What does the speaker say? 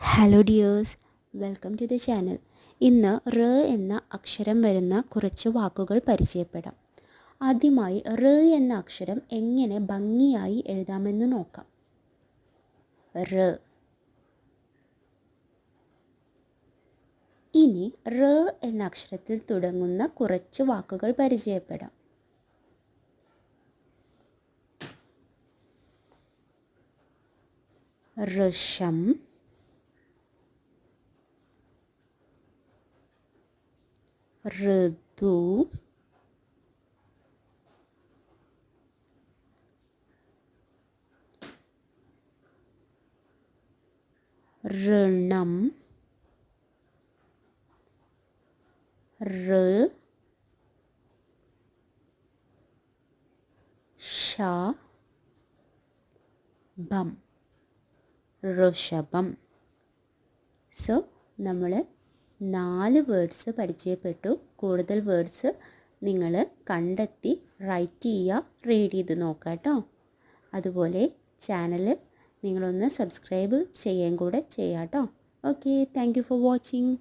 Hello dears welcome to the channel ഇന്ന് റ എന്ന അക്ഷരം വരുന്ന കുറച്ച് വാക്കുകൾ പരിചയപ്പെടാം. ആദ്യമായി റ എന്ന അക്ഷരം എങ്ങനെ ഭംഗിയായി എഴുതാമെന്ന് നോക്കാം. റ ഇനി റ എന്ന അക്ഷരത്തിൽ തുടങ്ങുന്ന കുറച്ച് വാക്കുകൾ പരിചയപ്പെടാം. ഋഷം ഋതു ഋണം ഋ ഷ ബം ഋഷഭം സോ നമ്മൾ നാല് വേർഡ്സ് പരിചയപ്പെട്ടു. കൂടുതൽ വേർഡ്സ് നിങ്ങൾ കണ്ടെത്തി റൈറ്റ് ചെയ്യുക റീഡ് ചെയ്ത് നോക്കുക കേട്ടോ. അതുപോലെ ചാനൽ നിങ്ങളൊന്ന് സബ്സ്ക്രൈബ് ചെയ്യാൻ കൂടെ ചെയ്യാം കേട്ടോ. Okay thank for watching